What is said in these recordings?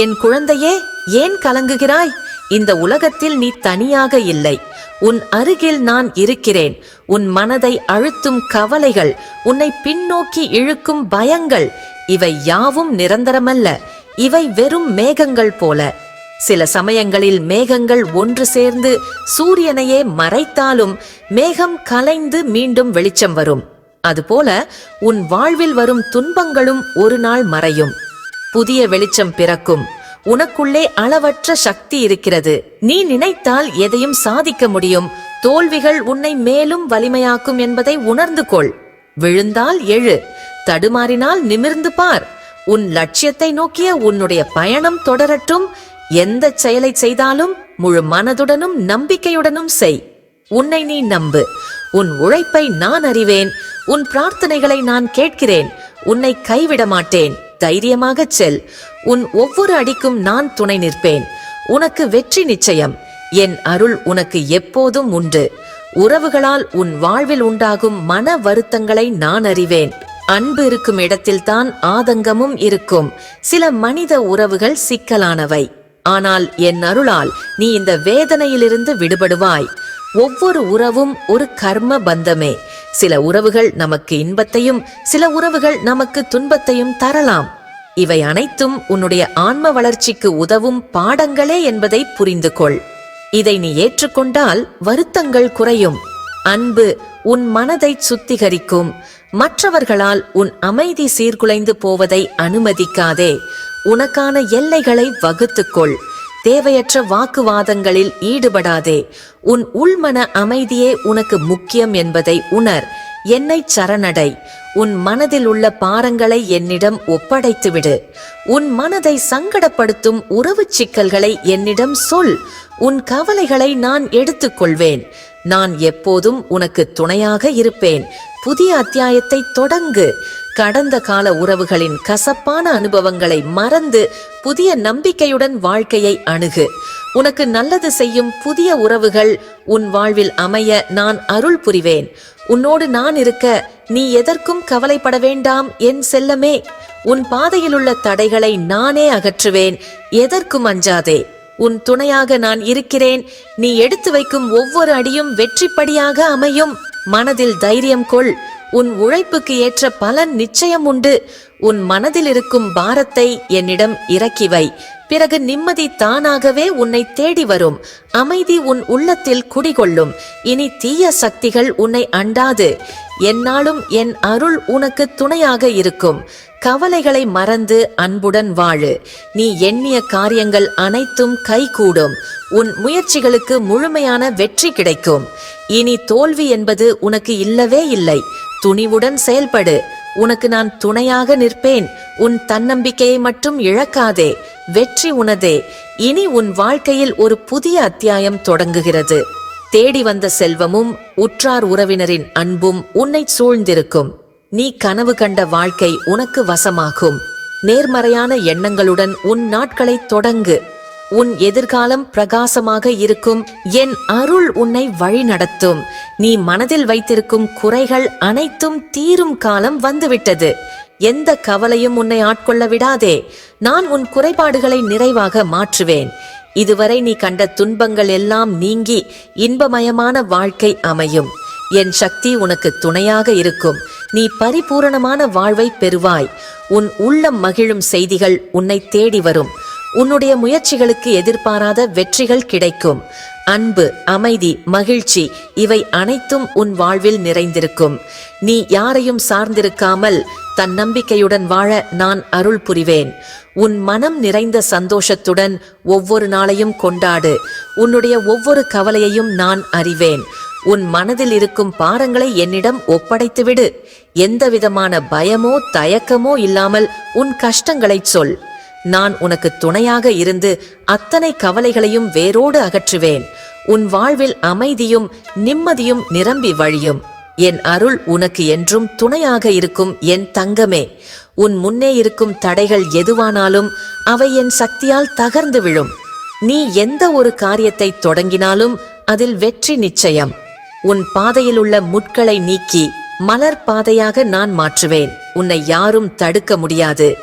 என் குழந்தையே ஏன் கலங்குகிறாய்? இந்த உலகத்தில் நீ தனியாக இல்லை. உன் அருகில் நான் இருக்கிறேன். உன் மனதை அழுத்தும் கவலைகள் உன்னை பின்னோக்கி இழுக்கும் பயங்கள் இவை யாவும் நிரந்தரமல்ல. இவை வெறும் மேகங்கள் போல. சில சமயங்களில் மேகங்கள் ஒன்று சேர்ந்து சூரியனையே மறைத்தாலும் மேகம் கலைந்து மீண்டும் வெளிச்சம் வரும். அதுபோல உன் வாழ்வில் வரும் துன்பங்களும் ஒரு நாள் மறையும். புதிய வெளிச்சம் பிறக்கும். உனக்குள்ளே அளவற்ற சக்தி இருக்கிறது. நீ நினைத்தால் எதையும் சாதிக்க முடியும். தோல்விகள் உன்னை மேலும் வலிமையாக்கும் என்பதை உணர்ந்து கொள். விழுந்தால் எழு. தடுமாறினால் நிமிர்ந்து பார். உன் லட்சியத்தை நோக்கிய உன்னுடைய பயணம் தொடரட்டும். எந்த செயலை செய்தாலும் முழு மனதுடனும் நம்பிக்கையுடனும் செய். உன்னை நீ நம்பு. உன் உழைப்பை நான் அறிவேன். உன் பிரார்த்தனைகளை நான் கேட்கிறேன். உன்னை கைவிட மாட்டேன் தைரியமாகச் செல். உன் ஒவ்வொரு அடிக்கும் நான் துணை நிற்பேன். உனக்கு வெற்றி நிச்சயம். என் அருள் உனக்கு எப்போதும் உண்டு. உறவுகளால் உன் வாழ்வில் உண்டாகும் மன வருத்தங்களை நான் அறிவேன். அன்பு இருக்கும் இடத்தில்தான் ஆதங்கமும் இருக்கும். சில மனித உறவுகள் சிக்கலானவை. ஆனால் என் அருளால் நீ இந்த வேதனையிலிருந்து விடுபடுவாய். ஒவ்வொரு உறவும் ஒரு கர்ம பந்தமே. சில உறவுகள் நமக்கு இன்பத்தையும் சில உறவுகள் நமக்கு துன்பத்தையும் தரலாம். இவை அனைத்தும் உன்னுடைய ஆன்ம வளர்ச்சிக்கு உதவும் பாடங்களே என்பதை புரிந்து கொள். இதை நீ ஏற்றுக்கொண்டால் வருத்தங்கள் குறையும். அன்பு உன் மனதை சுத்திகரிக்கும். மற்றவர்களால் உன் அமைதி சீர்குலைந்து போவதை அனுமதிக்காதே. உனக்கான எல்லைகளை வகுத்துக்கொள். தேவையற்ற வாக்குவாதங்களில் ஈடுபடாதே. உன் உள்மன அமைதியே உனக்கு முக்கியம் என்பதை உணர். என்னை சரணடை. உன் மனதில் உள்ள பாரங்களை என்னிடம் ஒப்படைத்துவிடு உன் மனதை சங்கடப்படுத்தும் உறவு சிக்கல்களை என்னிடம் சொல். உன் கவலைகளை நான் எடுத்துக்கொள்வேன். நான் எப்போதும் உனக்கு துணையாக இருப்பேன். புதிய அத்தியாயத்தை தொடங்கு. கடந்த கால உறவுகளின் கசப்பான அனுபவங்களை மறந்து புதிய நம்பிக்கையுடன் வாழ்க்கையை அணுகு. உனக்கு நல்லது செய்யும் புதிய உறவுகள் உன் வாழ்வில் அமைய நான் அருள் புரிவேன். உன்னோடு நான் இருக்க நீ எதற்கும் கவலைப்பட வேண்டாம் என் செல்லமே. உன் பாதையிலுள்ள தடைகளை நானே அகற்றுவேன். எதற்கும் அஞ்சாதே. உன் துணையாக நான் இருக்கிறேன். நீ எடுத்து வைக்கும் ஒவ்வொரு அடியும் வெற்றிப்படியாக அமையும். மனதில் தைரியம் கொள். உன் உழைப்புக்கு ஏற்ற பலன் நிச்சயம் உண்டு. உன் மனதில் இருக்கும் பாரத்தை என்னிடம் இறக்கி வை. பிறகு நிம்மதி தானாகவே உன்னை தேடி வரும். அமைதி உன் உள்ளத்தில் குடிகொள்ளும். இனி தீய சக்திகள் உன்னை அண்டாது. என்னாலும் என் அருள் உனக்கு துணையாக இருக்கும். கவலைகளை மறந்து அன்புடன் வாழு. நீ எண்ணிய காரியங்கள் அனைத்தும் கைகூடும். உன் முயற்சிகளுக்கு முழுமையான வெற்றி கிடைக்கும். இனி தோல்வி என்பது உனக்கு இல்லவே இல்லை. துணிவுடன் செயல்படு. உனக்கு நான் துணையாக நிற்பேன். உன் தன்னம்பிக்கையை மட்டும் இழக்காதே. வெற்றி உனதே. இனி உன் வாழ்க்கையில் ஒரு புதிய அத்தியாயம் தொடங்குகிறது. தேடி வந்த செல்வமும் உற்றார் உறவினரின் அன்பும் உன்னை சூழ்ந்திருக்கும். நீ கனவு கண்ட வாழ்க்கை உனக்கு வசமாகும். நேர்மறையான எண்ணங்களுடன் உன் நாட்களை தொடங்கு. உன் எதிர்காலம் பிரகாசமாக இருக்கும். என் அருள் உன்னை வழிநடத்தும். நீ மனதில் வைத்திருக்கும் குறைகள் அனைத்தும் தீரும் காலம் வந்துவிட்டது. எந்த கவலையும் உன்னை ஆட்கொள்ள விடாதே. நான் உன் குறைபாடுகளை நிறைவாக மாற்றுவேன். இதுவரை நீ கண்ட துன்பங்கள் எல்லாம் நீங்கி இன்பமயமான வாழ்க்கை அமையும். என் சக்தி உனக்கு துணையாக இருக்கும். நீ பரிபூரணமான வாழ்வை பெறுவாய். உன் உள்ளம் மகிழும் செய்திகள் உன்னை தேடி வரும். உன்னுடைய முயற்சிகளுக்கு எதிர்பாராத வெற்றிகள் கிடைக்கும். அன்பு அமைதி மகிழ்ச்சி இவை அனைத்தும் உன் வாழ்வில் நிறைந்திருக்கும். நீ யாரையும் சார்ந்திருக்காமல் தன்னம்பிக்கையுடன் வாழ நான் அருள் புரிவேன். உன் மனம் நிறைந்த சந்தோஷத்துடன் ஒவ்வொரு நாளையும் கொண்டாடு. உன்னுடைய ஒவ்வொரு கவலையையும் நான் அறிவேன். உன் மனதில் இருக்கும் பாரங்களை என்னிடம் ஒப்படைத்துவிடு. எந்தவிதமான பயமோ தயக்கமோ இல்லாமல் உன் கஷ்டங்களைச் சொல். நான் உனக்கு துணையாக இருந்து அத்தனை கவலைகளையும் வேரோடு அகற்றுவேன். உன் வாழ்வில் அமைதியும் நிம்மதியும் நிரம்பி வழியும். என் அருள் உனக்கு என்றும் துணையாக இருக்கும் என் தங்கமே. உன் முன்னே இருக்கும் தடைகள் எதுவானாலும் அவை என் சக்தியால் தகர்ந்து விழும். நீ எந்த ஒரு காரியத்தை தொடங்கினாலும் அதில் வெற்றி நிச்சயம். உன் பாதையில் உள்ள முட்களை நீக்கி மலர் பாதையாக நான் மாற்றுவேன். உன்னை யாரும் தடுக்க முடியாது.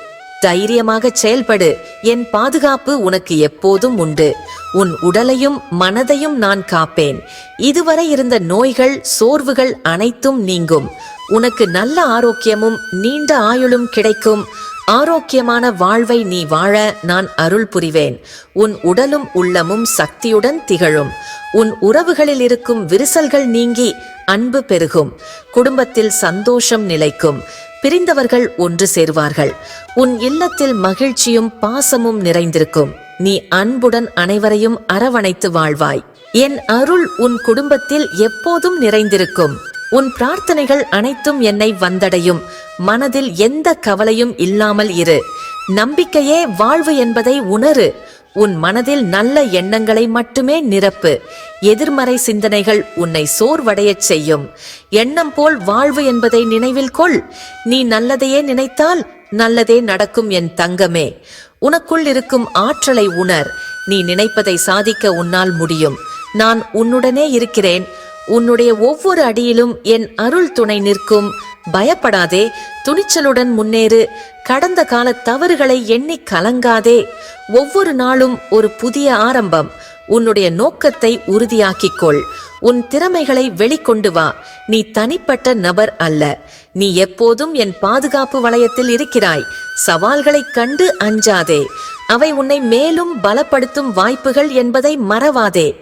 தைரியமாக செயல்படு. என் பாதுகாப்பு உனக்கு எப்போதும் உண்டு. உன் உடலையும் மனதையும் நான் காப்பேன். இதுவரை இருந்த நோய்கள் சோர்வுகள் அனைத்தும் நீங்கும். உனக்கு நல்ல ஆரோக்கியமும் நீண்ட ஆயுளும் கிடைக்கும். ஆரோக்கியமான வாழ்வை நீ வாழ நான் அருள் புரிவேன். உன் உடலும் உள்ளமும் சக்தியுடன் திகழும். உன் உறவுகளில் இருக்கும் விரிசல்கள் நீங்கி அன்பு பெருகும். குடும்பத்தில் சந்தோஷம் நிலைக்கும். பிரிந்தவர்கள் ஒன்று சேர்வார்கள். உன் இல்லத்தில் மகிழ்ச்சியும் பாசமும் நிறைந்திருக்கும். நீ அன்புடன் அனைவரையும் அரவணைத்து வாழ்வாய். என் அருள் உன் குடும்பத்தில் எப்போதும் நிறைந்திருக்கும். உன் பிரார்த்தனைகள் அனைத்தும் என்னை வந்தடையும். மனதில் எந்த கவலையும் இல்லாமல் இரு. நம்பிக்கையே வாழ்வு என்பதை உணரு. உன் மனதில் நல்ல எண்ணங்களை மட்டுமே நிரப்பு. எதிர்மறை சிந்தனைகள் உன்னை சோர்வடையச் செய்யும். எண்ணம் போல் வாழ்வு என்பதை நினைவில் கொள். நீ நல்லதையே நினைத்தால் நல்லதே நடக்கும் என் தங்கமே. உனக்குள் இருக்கும் ஆற்றலை உணர். நீ நினைப்பதை சாதிக்க உன்னால் முடியும். நான் உன்னுடனே இருக்கிறேன். உன்னுடைய ஒவ்வொரு அடியிலும் என் அருள் துணை நிற்கும். பயப்படாதே துணிச்சலுடன் முன்னேறு. கடந்த கால தவறுகளை எண்ணி கலங்காதே. ஒவ்வொரு நாளும் ஒரு புதிய ஆரம்பம். உன்னுடைய நோக்கத்தை உறுதியாக்கிக்கொள். உன் திறமைகளை வெளிக்கொண்டு வா. நீ தனிப்பட்ட நபர் அல்ல. நீ எப்போதும் என் பாதுகாப்பு வளையத்தில் இருக்கிறாய். சவால்களைக் கண்டு அஞ்சாதே. அவை உன்னை மேலும் பலப்படுத்தும் வாய்ப்புகள் என்பதை மறவாதே.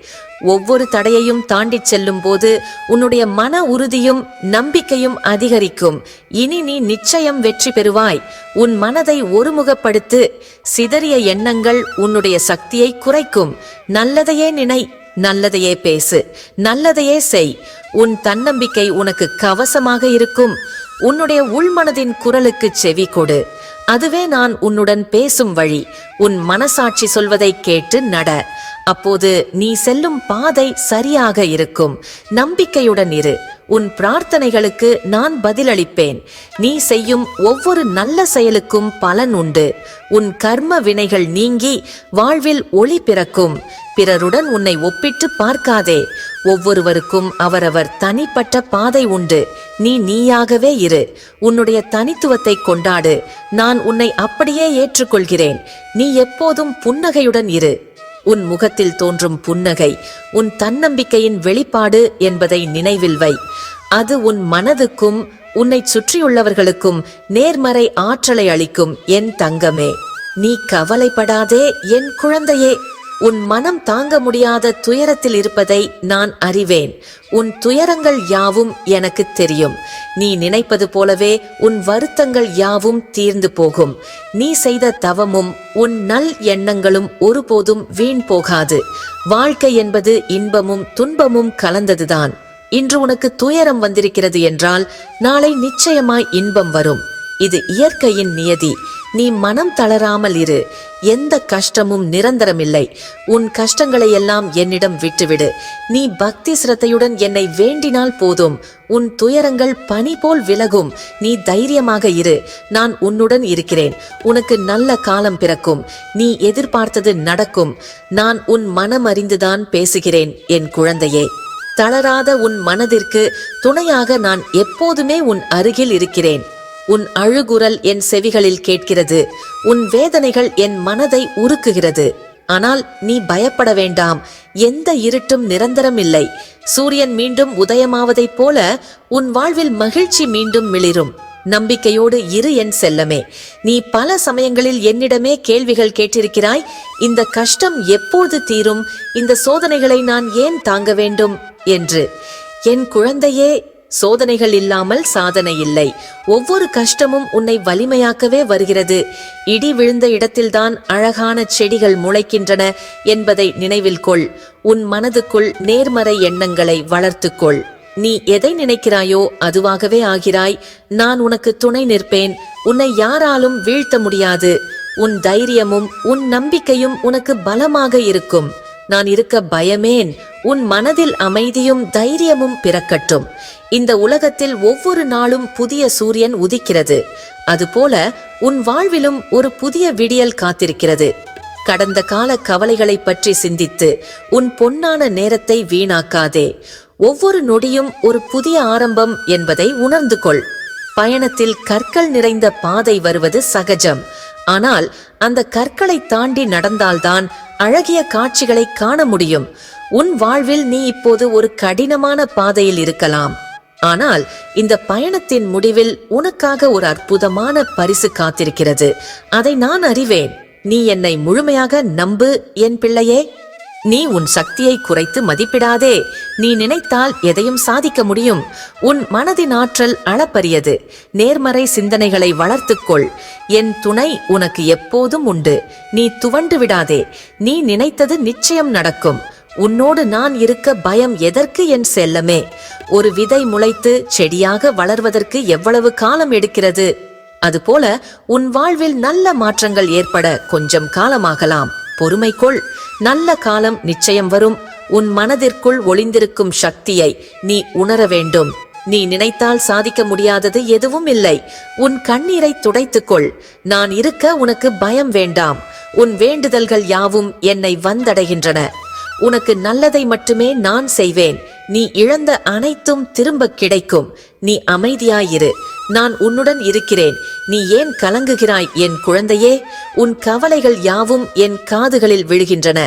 ஒவ்வொரு தடையையும் தாண்டிச் செல்லும் போது உன்னுடைய மன உறுதியும் நம்பிக்கையும் அதிகரிக்கும். இனி நீ நிச்சயம் வெற்றி பெறுவாய். உன் மனதை ஒருமுகப்படுத்து சிதறிய எண்ணங்கள் உன்னுடைய சக்தியை குறைக்கும். நல்லதையே நினை நல்லதையே பேசு நல்லதையே செய். உன் தன்னம்பிக்கை உனக்கு கவசமாக இருக்கும். உன்னுடைய உள்மனதின் குரலுக்கு செவி கொடு. அதுவே நான் உன்னுடன் பேசும் வழி. உன் மனசாட்சி சொல்வதை கேட்டு நட. அப்போது நீ செல்லும் பாதை சரியாக இருக்கும். நம்பிக்கையுடன் இரு. உன் பிரார்த்தனைகளுக்கு நான் பதிலளிப்பேன். நீ செய்யும் ஒவ்வொரு நல்ல செயலுக்கும் பலன் உண்டு. உன் கர்ம வினைகள் நீங்கி வாழ்வில் ஒளி பிறக்கும். பிறருடன் உன்னை ஒப்பிட்டு பார்க்காதே. ஒவ்வொருவருக்கும் அவரவர் தனிப்பட்ட பாதை உண்டு. நீ நீயாகவே இரு. உன்னுடைய தனித்துவத்தை கொண்டாடு. நான் உன்னை அப்படியே ஏற்றுக்கொள்கிறேன். நீ எப்போதும் புன்னகையுடன் இரு. உன் முகத்தில் தோன்றும் புன்னகை உன் தன்னம்பிக்கையின் வெளிப்பாடு என்பதை நினைவில் வை. அது உன் மனதுக்கும் உன்னை சுற்றியுள்ளவர்களுக்கும் நேர்மறை ஆற்றலை அளிக்கும் என் தங்கமே. நீ கவலைப்படாதே என் குழந்தையே. உன் மனம் தாங்க முடியாத துயரத்தில் இருப்பதை நான் அறிவேன். உன் துயரங்கள் யாவும் எனக்கு தெரியும். நீ நினைப்பது போலவே உன் வருத்தங்கள் யாவும் தீர்ந்து போகும். நீ செய்த தவமும் உன் நல் எண்ணங்களும் ஒருபோதும் வீண் போகாது. வாழ்க்கை என்பது இன்பமும் துன்பமும் கலந்ததுதான். இன்று உனக்கு துயரம் வந்திருக்கிறது என்றால் நாளை நிச்சயமாய் இன்பம் வரும். இது இயற்கையின் நியதி. நீ மனம் தளராமல் இரு. எந்த கஷ்டமும் நிரந்தரமில்லை. உன் கஷ்டங்களை எல்லாம் என்னிடம் விட்டுவிடு. நீ பக்தி சிரத்தையுடன் என்னை வேண்டினால் போதும். உன் துயரங்கள் பனி போல் விலகும். நீ தைரியமாக இரு. நான் உன்னுடன் இருக்கிறேன். உனக்கு நல்ல காலம் பிறக்கும். நீ எதிர்பார்த்தது நடக்கும். நான் உன் மனம் அறிந்துதான் பேசுகிறேன் என் குழந்தையே. தளராத உன் மனதிற்கு துணையாக நான் எப்போதுமே உன் அருகில் இருக்கிறேன். உன் அழுகுரல் என் செவிகளில் கேட்கிறது. உன் வேதனைகள் என் மனதை உருக்குகிறது. ஆனால் நீ பயப்பட வேண்டாம். எந்த இருட்டும் நிரந்தரம் இல்லை. சூரியன் மீண்டும் உதயமாவதைப் போல உன் வாழ்வில் மகிழ்ச்சி மீண்டும் மிளிரும். நம்பிக்கையோடு இரு என் செல்லமே. நீ பல சமயங்களில் என்னிடமே கேள்விகள் கேட்டிருக்கிறாய். இந்த கஷ்டம் எப்போது தீரும்? இந்த சோதனைகளை நான் ஏன் தாங்க வேண்டும்? என்று. என் குழந்தையே சோதனைகள் இல்லாமல் சாதனை இல்லை. ஒவ்வொரு கஷ்டமும் உன்னை வலிமையாக்கவே வருகிறது. இடி விழுந்த இடத்தில்தான் அழகான செடிகள் முளைக்கின்றன என்பதை நினைவில் கொள். உன் மனதுக்குள் நேர்மறை எண்ணங்களை வளர்த்துக்கொள் நீ எதை நினைக்கிறாயோ அதுவாகவே ஆகிறாய். நான் உனக்கு துணை நிற்பேன். உன்னை யாராலும் வீழ்த்த முடியாது. உன் தைரியமும் உன் நம்பிக்கையும் உனக்கு பலமாக இருக்கும். நான் இருக்க பயமேன். உன் மனதில் அமைதியும் தைரியமும் பிறக்கட்டும். இந்த உலகத்தில் ஒவ்வொரு நாளும் புதிய சூரியன் உதிக்கிறது. அதுபோல உன் வாழ்விலும் ஒரு புதிய விடியல் காத்திருக்கிறது. கடந்த கால கவலைகளை பற்றி சிந்தித்து உன் பொன்னான நேரத்தை வீணாக்காதே. ஒவ்வொரு நொடியும் ஒரு புதிய ஆரம்பம் என்பதை உணர்ந்து கொள். பயணத்தில் கற்கள் நிறைந்த பாதை வருவது சகஜம். ஆனால் அந்த கற்களை தாண்டி நடந்தால்தான் அழகிய காட்சிகளை காண முடியும். உன் வாழ்வில் நீ இப்போது ஒரு கடினமான பாதையில் இருக்கலாம். ஆனால் இந்த பயணத்தின் முடிவில் உனக்காக ஒரு அற்புதமான பரிசு காத்திருக்கிறது. அதை நான் அறிவேன். நீ என்னை முழுமையாக நம்பு என் பிள்ளையே. நீ உன் சக்தியை குறைத்து மதிப்பிடாதே. நீ நினைத்தால் எதையும் சாதிக்க முடியும். உன் மனதின் ஆற்றல் அளப்பரியது. நேர்மறை சிந்தனைகளை வளர்த்துக்கொள் என் துணை உனக்கு எப்போதும் உண்டு. நீ துவண்டு விடாதே. நீ நினைத்தது நிச்சயம் நடக்கும். உன்னோடு நான் இருக்க பயம் எதற்கு என் செல்லமே? ஒரு விதை முளைத்து செடியாக வளர்வதற்கு எவ்வளவு காலம் எடுக்கிறது? அதுபோல உன் வாழ்வில் நல்ல மாற்றங்கள் ஏற்பட கொஞ்சம் காலமாகலாம். பொறுமை கொள். நல்ல காலம் நிச்சயம் வரும். உன் மனதிற்குள் ஒளிந்திருக்கும் சக்தியை நீ உணர வேண்டும். நீ நினைத்தால் சாதிக்க முடியாதது எதுவும் இல்லை. உன் கண்ணீரை துடைத்துக்கொள் நான் இருக்க உனக்கு பயம் வேண்டாம். உன் வேண்டுதல்கள் யாவும் என்னை வந்தடைகின்றன. உனக்கு நல்லதை மட்டுமே நான் செய்வேன். நீ இழந்த அனைத்தும் திரும்ப கிடைக்கும். நீ அமைதியாயிரு. நான் உன்னுடன் இருக்கிறேன். நீ ஏன் கலங்குகிறாய் என் குழந்தையே? உன் கவலைகள் யாவும் என் காதுகளில் விழுகின்றன.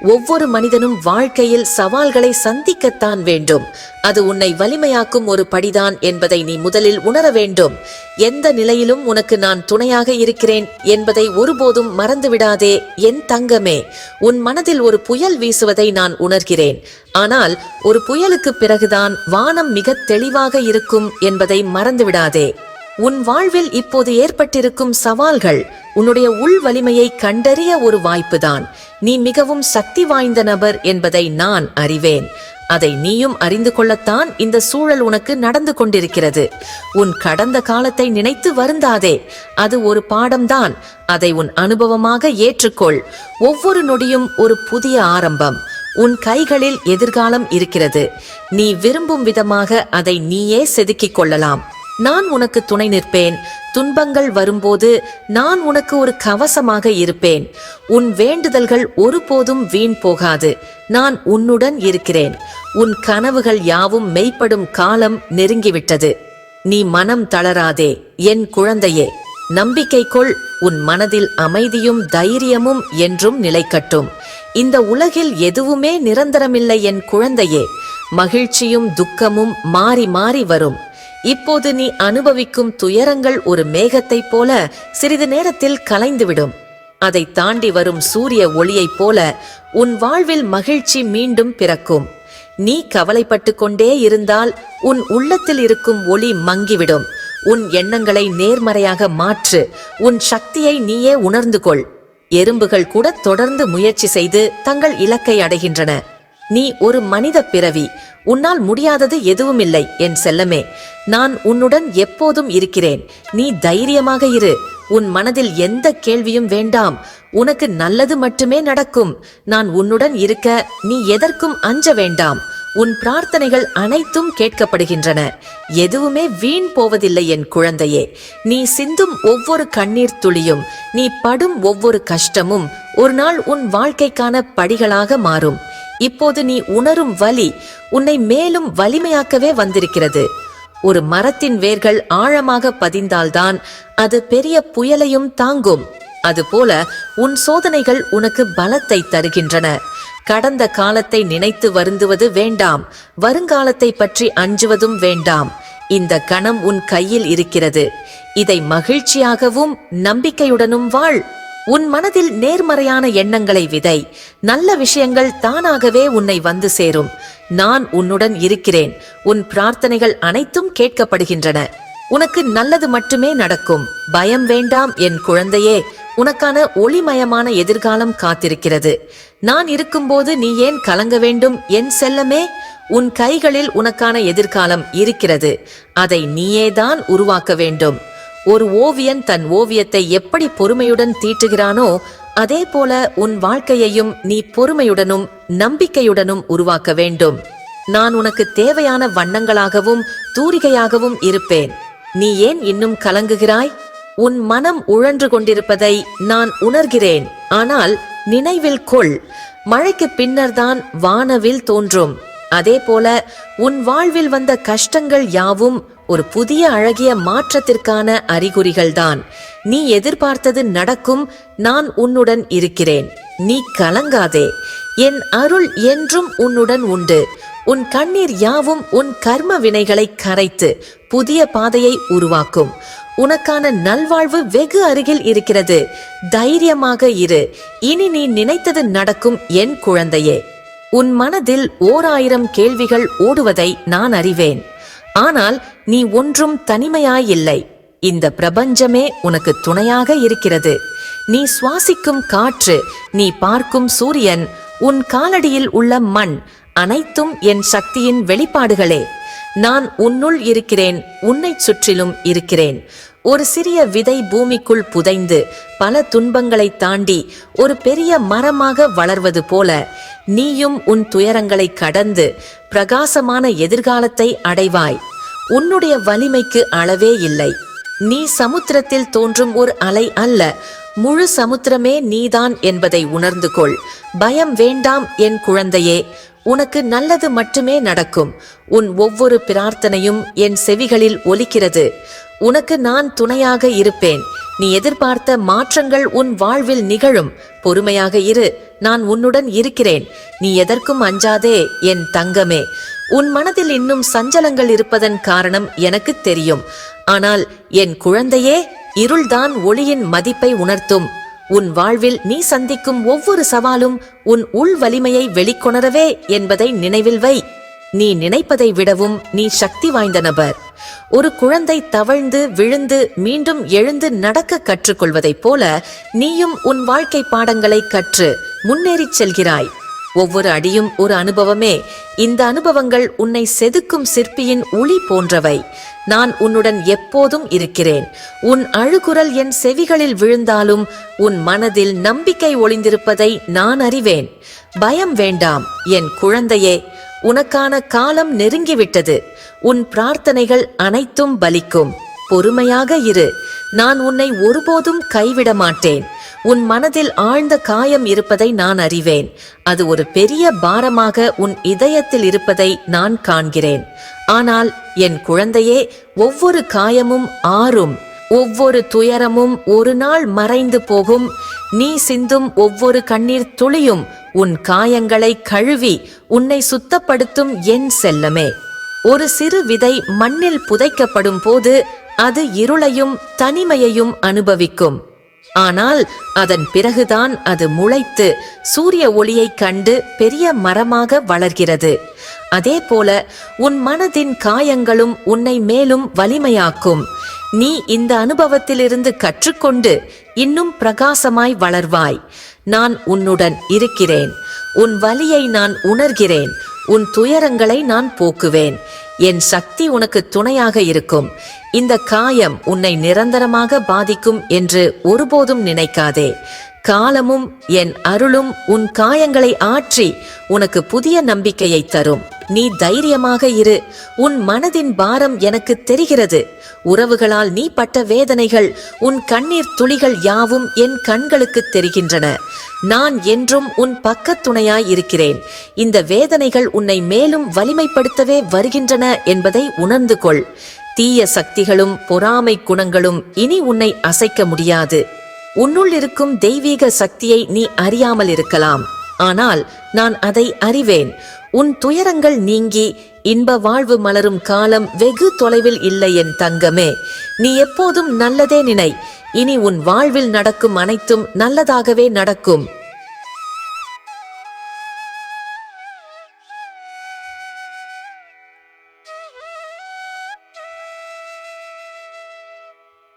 ஒவ்வொரு மனிதனும் வாழ்க்கையில் சவால்களை சந்திக்கத்தான் வேண்டும். அது உன்னை வலிமையாக்கும் ஒரு படிதான் என்பதை நீ முதலில் உணர வேண்டும். எந்த நிலையிலும் உனக்கு நான் துணையாக இருக்கிறேன் என்பதை ஒருபோதும் மறந்துவிடாதே என் தங்கமே. உன் மனதில் ஒரு புயல் வீசுவதை நான் உணர்கிறேன். ஆனால் ஒரு புயலுக்கு பிறகுதான் வானம் மிக தெளிவாக இருக்கும் என்பதை மறந்துவிடாதே. உன் வாழ்வில் இப்போது ஏற்பட்டிருக்கும் சவால்கள் உன்னுடைய உள் வலிமையை கண்டறிய ஒரு வாய்ப்புதான். நீ மிகவும் சக்தி வாய்ந்த நபர் என்பதை நான் அறிவேன். அதை நீயும் அறிந்து கொள்ளத்தான் இந்த சூழல் உனக்கு நடந்து கொண்டிருக்கிறது. உன் கடந்த காலத்தை நினைத்து வருந்தாதே. அது ஒரு பாடம்தான். அதை உன் அனுபவமாக ஏற்றுக்கொள். ஒவ்வொரு நொடியும் ஒரு புதிய ஆரம்பம். உன் கைகளில் எதிர்காலம் இருக்கிறது. நீ விரும்பும் விதமாக அதை நீயே செதுக்கிக் கொள்ளலாம். நான் உனக்கு துணை நிற்பேன். துன்பங்கள் வரும்போது நான் உனக்கு ஒரு கவசமாக இருப்பேன். உன் வேண்டுதல்கள் ஒருபோதும் வீண் போகாது. நான் உன்னுடன் இருக்கிறேன். உன் கனவுகள் யாவும் மெய்ப்படும் காலம் நெருங்கிவிட்டது. நீ மனம் தளராதே என் குழந்தையே. நம்பிக்கை கொள் உன் மனதில் அமைதியும் தைரியமும் என்றும் நிலைக்கட்டும். இந்த உலகில் எதுவுமே நிரந்தரமில்லை என் குழந்தையே. மகிழ்ச்சியும் துக்கமும் மாறி மாறி வரும். இப்போது நீ அனுபவிக்கும் துயரங்கள் ஒரு மேகத்தைப் போல சிறிது நேரத்தில் கலைந்துவிடும். அதை தாண்டி வரும் சூரிய ஒளியைப் போல உன் வாழ்வில் மகிழ்ச்சி மீண்டும் பிறக்கும். நீ கவலைப்பட்டு கொண்டே இருந்தால் உன் உள்ளத்தில் இருக்கும் ஒளி மங்கிவிடும். உன் எண்ணங்களை நேர்மறையாக மாற்று. உன் சக்தியை நீயே உணர்ந்து கொள். எறும்புகள் கூட தொடர்ந்து முயற்சி செய்து தங்கள் இலக்கை அடைகின்றன. நீ ஒரு மனித பிறவி. உன்னால் முடியாதது எதுவும் இல்லை என் செல்லமே. நான் உன்னுடன் எப்போதும் இருக்கிறேன். நீ தைரியமாக இரு. உன் மனதில் எந்த கேள்வியும் வேண்டாம். உனக்கு நல்லது மட்டுமே நடக்கும். நான் உன்னுடன் இருக்க நீ எதற்கும் அஞ்ச வேண்டாம். உன் பிரார்த்தனைகள் அனைத்தும் கேட்கப்படுகின்றன. எதுவுமே வீண் போவதில்லை என் குழந்தையே. நீ சிந்தும் ஒவ்வொரு கண்ணீர் துளியும் நீ படும் ஒவ்வொரு கஷ்டமும் ஒரு நாள் உன் வாழ்க்கைக்கான படிகளாக மாறும். இப்போது நீ உணரும் வலி உன்னை மேலும் வலிமையாக்கவே வந்திருக்கிறது. ஒரு மரத்தின் வேர்கள் ஆழமாக பதிந்தால்தான் அது பெரிய புயலையும் தாங்கும். அதுபோல உன் சோதனைகள் உனக்கு பலத்தை தருகின்றன. கடந்த காலத்தை நினைத்து வருந்துவது வேண்டாம். வருங்காலத்தை பற்றி அஞ்சுவதும் வேண்டாம். இந்த கணம் உன் கையில் இருக்கிறது. இதை மகிழ்ச்சியாகவும் நம்பிக்கையுடனும் வாழ். உன் மனதில் நேர்மறையான எண்ணங்களை விதை. நல்ல விஷயங்கள் தானாகவே உன்னை வந்து சேரும். நான் உன்னுடன் இருக்கிறேன். உன் பிரார்த்தனைகள் அனைத்தும் கேட்கப்படுகின்றன. உனக்கு நல்லது மட்டுமே நடக்கும். பயம் வேண்டாம் என் குழந்தையே. உனக்கான ஒளிமயமான எதிர்காலம் காத்திருக்கிறது. நான் இருக்கும்போது நீ ஏன் கலங்க வேண்டும்? என் செல்லமே உன் கைகளில் உனக்கான எதிர்காலம் இருக்கிறது. அதை நீயேதான் உருவாக்க வேண்டும். ஒரு ஓவியன் தன் ஓவியத்தை எப்படி பொறுமையுடன் தீட்டுகிறானோ அதே போல உன் வாழ்க்கையையும் நீ பொறுமையுடனும் நம்பிக்கையுடனும் உருவாக்க வேண்டும். நான் உனக்கு தேவையான வண்ணங்களாகவும் தூரிகையாகவும் இருப்பேன். நீ ஏன் இன்னும் கலங்குகிறாய்? உன் மனம் உழன்று கொண்டிருப்பதை நான் உணர்கிறேன். ஆனால் நினைவில் கொள். மழைக்கு பின்னர்தான் வானவில் தோன்றும். அதே போல உன் வாழ்வில் வந்த கஷ்டங்கள் யாவும் ஒரு புதிய அழகிய மாற்றத்திற்கான அறிகுறிகள்தான். நீ எதிர்பார்த்தது நடக்கும் நான் உன்னுடன் இருக்கிறேன். நீ கலங்காதே. என் அருள் என்றும் உன்னுடன் உண்டு. உன் கண்ணீர் யாவும் உன் கர்ம வினைகளை கரைத்து புதிய பாதையை உருவாக்கும். உனக்கான நல்வாழ்வு வெகு அருகில் இருக்கிறது. தைரியமாக இரு. இனி நீ நினைத்தது நடக்கும் என் குழந்தையே. உன் மனதில் ஓர் ஆயிரம் கேள்விகள் ஓடுவதை நான் அறிவேன். ஆனால் நீ ஒன்றும் தனிமையாயில்லை. இந்த பிரபஞ்சமே உனக்கு துணையாக இருக்கிறது. நீ சுவாசிக்கும் காற்று நீ பார்க்கும் சூரியன் உன் காலடியில் உள்ள மண் அனைத்தும் என் சக்தியின் வெளிப்பாடுகளே. நான் உன்னுள் இருக்கிறேன் உன்னைச் சுற்றிலும் இருக்கிறேன். ஒரு சிறிய விதை பூமிக்குள் புதைந்து பல துன்பங்களை தாண்டி ஒரு பெரிய மரமாக வளர்வது போல நீயும் உன் துயரங்களை கடந்து பிரகாசமான எதிர்காலத்தை அடைவாய். உன்னுடைய வலிமைக்கு அளவே இல்லை. நீ சமுத்திரத்தில் தோன்றும் ஒரு அலை அல்ல. முழு சமுத்திரமே நீதான் என்பதை உணர்ந்து கொள். பயம் வேண்டாம் என் குழந்தையே. உனக்கு நல்லது மட்டுமே நடக்கும். உன் ஒவ்வொரு பிரார்த்தனையும் என் செவிகளில் ஒலிக்கிறது. உனக்கு நான் துணையாக இருப்பேன். நீ எதிர்பார்த்த மாற்றங்கள் உன் வாழ்வில் நிகழும். பொறுமையாக இரு நான் உன்னுடன் இருக்கிறேன். நீ எதற்கும் அஞ்சாதே என் தங்கமே. உன் மனதில் இன்னும் சஞ்சலங்கள் இருப்பதன் காரணம் எனக்கு தெரியும். ஆனால் என் குழந்தையே இருள்தான் ஒளியின் மதிப்பை உணர்த்தும். உன் வாழ்வில் நீ சந்திக்கும் ஒவ்வொரு சவாலும் உன் உள் வலிமையை வெளிக்கொணரவே என்பதை நினைவில் வை. நீ நினைப்பதை விடவும் நீ சக்தி வாய்ந்த நபர். ஒரு குழந்தை தவழ்ந்து விழுந்து மீண்டும் எழுந்து நடக்க கற்றுக்கொள்வதைப் போல நீயும் உன் வாழ்க்கை பாடங்களை கற்று முன்னேறிச் செல்கிறாய். ஒவ்வொரு அடியும் ஒரு அனுபவமே. இந்த அனுபவங்கள் உன்னை செதுக்கும் சிற்பியின் ஒளி போன்றவை. நான் உன்னுடன் எப்போதும் இருக்கிறேன். உன் அழுகுரல் என் செவிகளில் விழுந்தாலும் உன் மனதில் நம்பிக்கை ஒளிந்திருப்பதை நான் அறிவேன். பயம் வேண்டாம் என் குழந்தையே. உனக்கான காலம் நெருங்கிவிட்டது. உன் பிரார்த்தனைகள் அனைத்தும் பலிக்கும். பொறுமையாக இரு. நான் உன்னை ஒருபோதும் கைவிட மாட்டேன். உன் மனதில் ஆழ்ந்த காயம் இருப்பதை நான் அறிவேன். அது ஒரு பெரிய பாரமாக உன் இதயத்தில் இருப்பதை நான் காண்கிறேன். ஆனால் என் குழந்தையே ஒவ்வொரு காயமும் ஆறும். ஒவ்வொரு துயரமும் ஒரு நாள் மறைந்து போகும். நீ சிந்தும் ஒவ்வொரு கண்ணீர் துளியும். உன் காயங்களை கழுவி உன்னை சுத்தப்படுத்தும் என் செல்லமே. ஒரு சிறு விதை மண்ணில் புதைக்கப்படும் போது அது இருளையும் தனிமையையும் அனுபவிக்கும். ஆனால் அதன் பிறகுதான் அது முளைத்து சூரிய ஒளியைக் கண்டு பெரிய மரமாக வளர்கிறது. அதே போல உன் மனதின் காயங்களும் உன்னை மேலும் வலிமையாக்கும். நீ இந்த அனுபவத்திலிருந்து கற்றுக்கொண்டு இன்னும் பிரகாசமாய் வளர்வாய். நான் உன்னுடன் இருக்கிறேன். உன் வலியை நான் உணர்கிறேன். உன் துயரங்களை நான் போக்குவேன். என் சக்தி உனக்கு துணையாக இருக்கும். இந்த காயம் உன்னை நிரந்தரமாக பாதிக்கும் என்று ஒருபோதும் நினைக்காதே. காலமும் என் அருளும் உன் காயங்களை ஆற்றி உனக்கு புதிய நம்பிக்கையை தரும். நீ தைரியமாக இரு. உன் மனதின் பாரம் எனக்கு தெரிகிறது. உறவுகளால் நீ பட்ட வேதனைகள் உன் கண்ணீர் துளிகள் யாவும் என் கண்களுக்கு தெரிகின்றன. நான் என்றும் உன் பக்கத்துணையாய் இருக்கிறேன். இந்த வேதனைகள் உன்னை மேலும் வலிமைப்படுத்தவே வருகின்றன என்பதை உணர்ந்து கொள். தீய சக்திகளும் பொறாமை குணங்களும் இனி உன்னை அசைக்க முடியாது. உன்னுள் இருக்கும் தெய்வீக சக்தியை நீ அறியாமல் இருக்கலாம். ஆனால் நான் அதை அறிவேன். உன் துயரங்கள் நீங்கி இன்ப வாழ்வு மலரும் காலம் வெகு தொலைவில் இல்லை என் தங்கமே. நீ எப்போதும் நல்லதே நினை. இனி உன் வாழ்வில் நடக்கும் அனைத்தும் நல்லதாகவே நடக்கும்.